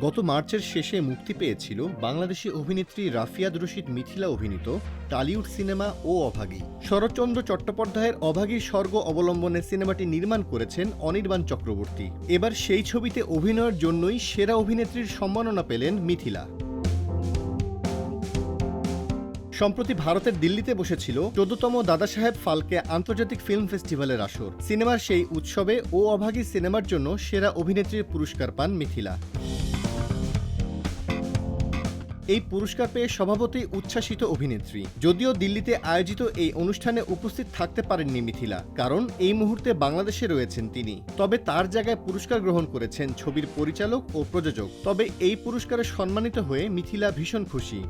গত মার্চের শেষে মুক্তি পেয়েছিল বাংলাদেশি অভিনেত্রী রাফিয়াদ রশিদ মিথিলা অভিনীত টালিউড সিনেমা ও অভাগী। শরৎচন্দ্র চট্টোপাধ্যায়ের অভাগী স্বর্গ অবলম্বনে সিনেমাটি নির্মাণ করেছেন অনির্বাণ চক্রবর্তী। এবার সেই ছবিতে অভিনয়ের জন্যই সেরা অভিনেত্রীর সম্মাননা পেলেন মিথিলা। সম্প্রতি ভারতের দিল্লিতে বসেছিল চোদ্দতম দাদাসাহেব ফালকে আন্তর্জাতিক ফিল্ম ফেস্টিভ্যালের আসর। সিনেমার সেই উৎসবে ও অভাগী সিনেমার জন্য সেরা অভিনেত্রীর পুরস্কার পান মিথিলা। এই পুরস্কার পেয়ে স্বভাবতই উচ্ছ্বাসিত অভিনেত্রী। যদিও দিল্লিতে আয়োজিত এই অনুষ্ঠানে উপস্থিত থাকতে পারেননি মিথিলা, কারণ এই মুহূর্তে বাংলাদেশে রয়েছেন তিনি। তবে তার জায়গায় পুরস্কার গ্রহণ করেছেন ছবির পরিচালক ও প্রযোজক। তবে এই পুরস্কারে সম্মানিত হয়ে মিথিলা ভীষণ খুশি।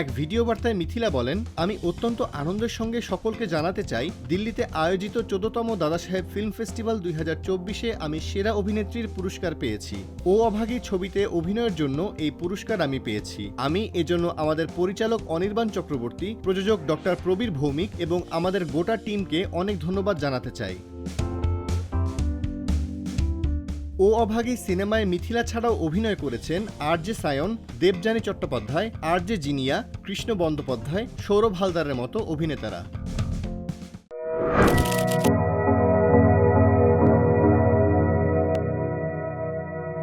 এক ভিডিও বার্তায় মিথিলা বলেন, আমি অত্যন্ত আনন্দের সঙ্গে সকলকে জানাতে চাই, দিল্লিতে আয়োজিত চোদ্দতম দাদাসাহেব ফিল্ম ফেস্টিভ্যাল দুই হাজার চব্বিশে আমি সেরা অভিনেত্রীর পুরস্কার পেয়েছি। ও অভাগী ছবিতে অভিনয়ের জন্য এই পুরস্কার আমি পেয়েছি। আমি এজন্য আমাদের পরিচালক অনির্বাণ চক্রবর্তী, প্রযোজক ডক্টর প্রবীর ভৌমিক এবং আমাদের গোটা টিমকে অনেক ধন্যবাদ জানাতে চাই। ও অভাগী সিনেমায় মিথিলা ছাড়াও অভিনয় করেছেন R J Sayan, Debjani Chattopadhyay, R J Zinia, Krishna Bandyopadhyay, Sourav হালদারের মতো অভিনেতারা।